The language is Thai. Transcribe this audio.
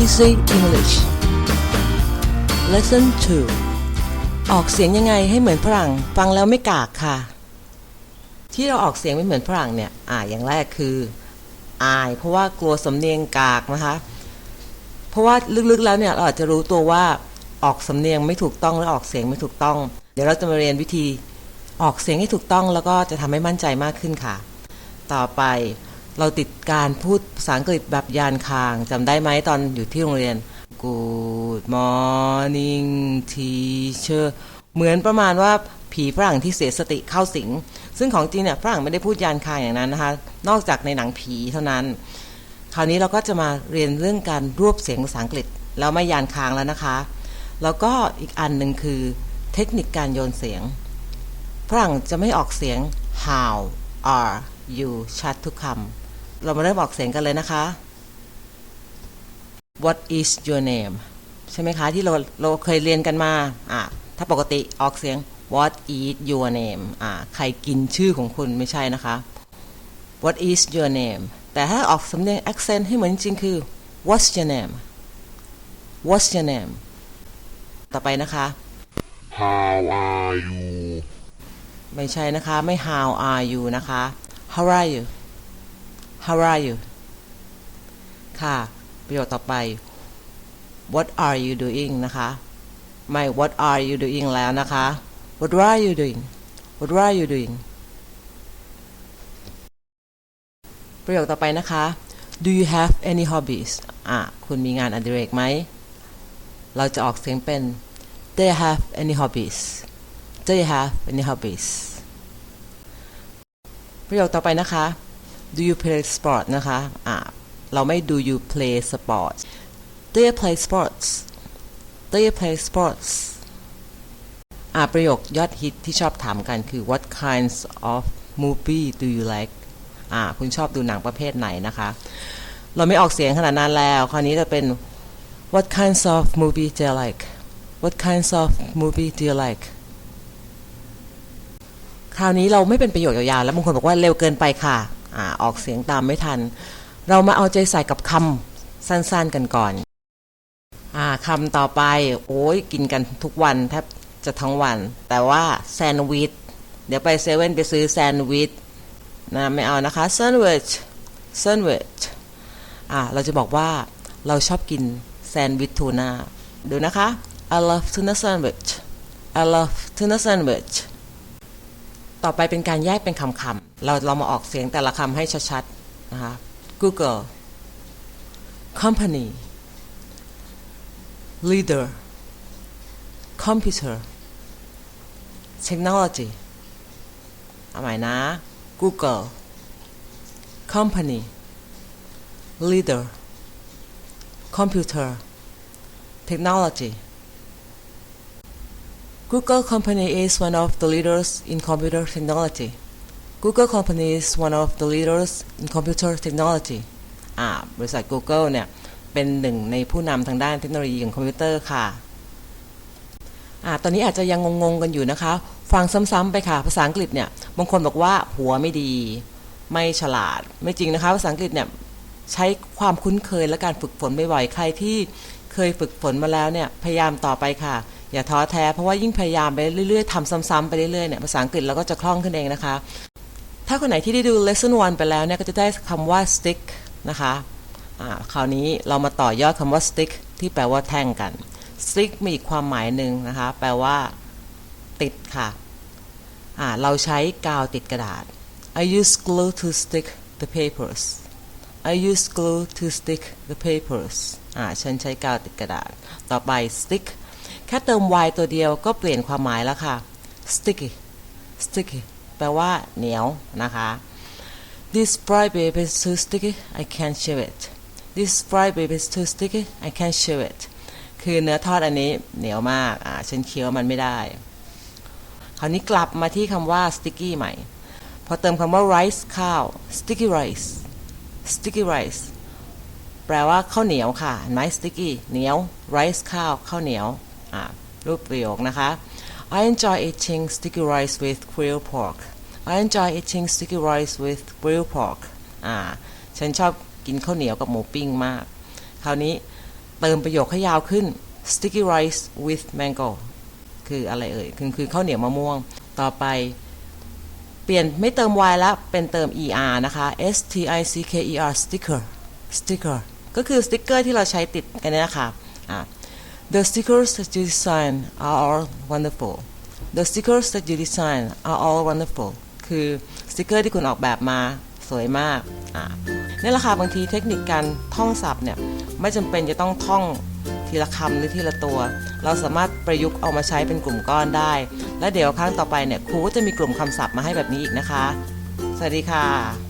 Easy English Lesson 2 ออกเสียงยังไงให้เหมือนฝรั่ง ฟังแล้วไม่กากค่ะ ที่เราออกเสียงไม่เหมือนฝรั่งเนี่ย อ่าอย่างแรกคือ อาย เพราะว่ากลัวสำเนียงกากนะคะ เพราะว่าลึกๆแล้วเนี่ย เราอาจจะรู้ตัวว่าออกสำเนียงไม่ถูกต้องและออกเสียงไม่ถูกต้อง เดี๋ยวเราจะมาเรียนวิธีออกเสียงให้ถูกต้องแล้วก็จะทำให้มั่นใจมากขึ้นค่ะ ต่อไป เราติดการพูดภาษาอังกฤษแบบยานคางจำได้ไหมตอนอยู่ที่โรงเรียน Good morning teacher เหมือนประมาณว่าผีฝรั่งที่เสียสติเข้าสิง ซึ่งของจริงเนี่ยฝรั่งไม่ได้พูดยานคางอย่างนั้นนะคะ นอกจากในหนังผีเท่านั้น คราวนี้เราก็จะมาเรียนเรื่องการรวบเสียงภาษาอังกฤษแล้วไม่ยานคางแล้วนะคะ แล้วก็อีกอันหนึ่งคือเทคนิคการโยนเสียง ฝรั่งจะไม่ออกเสียง how are you ชัดทุกคำ เรามาเริ่มออกเสียงกันเลยนะคะ What is your name ใช่ไหมคะ ที่เราเราเคยเรียนกันมาอะถ้าปกติออกเสียง What is your name อะใครกินชื่อของคุณไม่ใช่นะคะ What is your name แต่ถ้าออกสำเนียง accent ให้เหมือนจริงคือ What's your name What's your name ต่อไปนะคะ How are you? ไม่ใช่นะคะ ไม่ how are you นะคะ how are you how are you ค่ะ ประโยคต่อไป what are you doing นะคะไม่ what are you doing แล้วนะคะ what are you doing what are you doing ประโยคต่อไปนะคะ do you have any hobbies อะ คุณมีงานอดิเรกไหม เราจะออกเสียงเป็น do you have any hobbies do you have any hobbies ประโยคต่อไปนะคะ do you play sport นะคะอ่าเราไม่ do you play sports do you play sports do you play sports อ่าประโยคยอดฮิตที่ชอบถามกันคือ what kinds of movie do you like อ่าคุณชอบดูหนังประเภทไหนนะคะ เราไม่ออกเสียงขนาดนั้นแล้ว คราวนี้จะเป็น what kinds of movie do you like what kinds of movie do you like คราวนี้เราไม่เป็นประโยคยาวๆ แล้วบางคนบอกว่าเร็วเกินไปค่ะ อออกเสียงตามไม่ทัน เรามาเอาใจใส่กับคำสั้นๆกันก่อนอคำต่อไป โอ้ยกินกันทุกวันแทบจะทั้งวัน แต่ว่าแซนด์วิชเดี๋ยวไปเซเว่นไปซื้อแซนด์วิชนะไม่เอานะคะแซนด์วิชแซนด์วิชอ่าเราจะบอกว่าเราชอบกินแซนด์วิชทูน่าดูนะคะ I love tuna sandwich I love tuna sandwich ต่อไปเป็นการแยกเป็นคำๆเราเรามาออกเสียงแต่ละคำให้ชัดๆนะคะ Google company leader computer technology เอาใหม่นะ Google company leader computer technology Google company is one of the leaders in computer technology. Google company is one of the leaders in computer technology. อ่าบริษัท Google เนี่ย เป็นหนึ่งในผู้นำทางด้านเทคโนโลยีของคอมพิวเตอร์ค่ะ อ่า ตอนนี้อาจจะยังงงๆกันอยู่นะคะ ฟังซ้ำๆไปค่ะ ภาษาอังกฤษเนี่ย บางคนบอกว่าหัวไม่ดี ไม่ฉลาด ไม่จริงนะคะ ภาษาอังกฤษเนี่ย ใช้ความคุ้นเคยและการฝึกฝนบ่อยๆ ใครที่เคยฝึกฝนมาแล้วเนี่ย พยายามต่อไปค่ะ อย่าท้อแท้เพราะว่ายิ่งพยายามไปเรื่อยๆทำซ้ำๆไปเรื่อยๆเนี่ยภาษาอังกฤษเราก็จะคล่องขึ้นเองนะคะ ถ้าคนไหนที่ได้ดู lesson 1 ไปแล้วเนี่ยก็จะได้คำว่า stick นะคะคราวนี้เรามาต่อยอดคำว่า stick ที่แปลว่าแท่งกัน stick มีอีกความหมายหนึ่งนะคะ แปลว่า ติดค่ะอ่าเราใช้กาวติดกระดาษ I use glue to stick the papers I use glue to stick the papers อ่าฉันใช้กาวติดกระดาษ ต่อไป stick แค่เติม y ตัวเดียวก็เปลี่ยนความหมายแล้วค่ะ sticky sticky แปลว่าเหนียวนะคะ This fried baby is too sticky I can't chew it This fried baby is too sticky I can't chew it คือเนื้อทอดอันนี้เหนียวมาก อ่าฉันเคี้ยวมันไม่ได้ คราวนี้กลับมาที่คำว่า sticky ใหม่ พอเติมคำว่า rice ข้าว sticky rice sticky rice แปลว่าข้าวเหนียวค่ะเห็นไหม sticky เหนียว rice ข้าวข้าวเหนียว รูปประโยคนะคะ I enjoy eating sticky rice with grilled pork I enjoy eating sticky rice with grilled pork อ่าฉันชอบกินข้าวเหนียวกับหมูปิ้งมาก คราวนี้เติมประโยคให้ยาวขึ้น sticky rice with mango คืออะไรเอ่ย คือคือข้าวเหนียวมะม่วง ต่อไป เปลี่ยนไม่เติม y แล้ว เป็นเติม er นะคะ s t i c k e r sticker sticker ก็คือสติ๊กเกอร์ที่เราใช้ติดกันนี่นะคะะ The stickers that you design are all wonderful The stickers that you design are all wonderful คือสติกเกอร์ที่คุณออกแบบมาสวยมากอะนี่แหละค่ะบางทีเทคนิคการท่องศัพท์เนี่ยไม่จำเป็นจะต้องท่องทีละคำหรือทีละตัว เราสามารถประยุกต์เอามาใช้เป็นกลุ่มก้อนได้ และเดี๋ยวครั้งต่อไปเนี่ยครูก็จะมีกลุ่มคำศัพท์มาให้แบบนี้อีกนะคะ สวัสดีค่ะ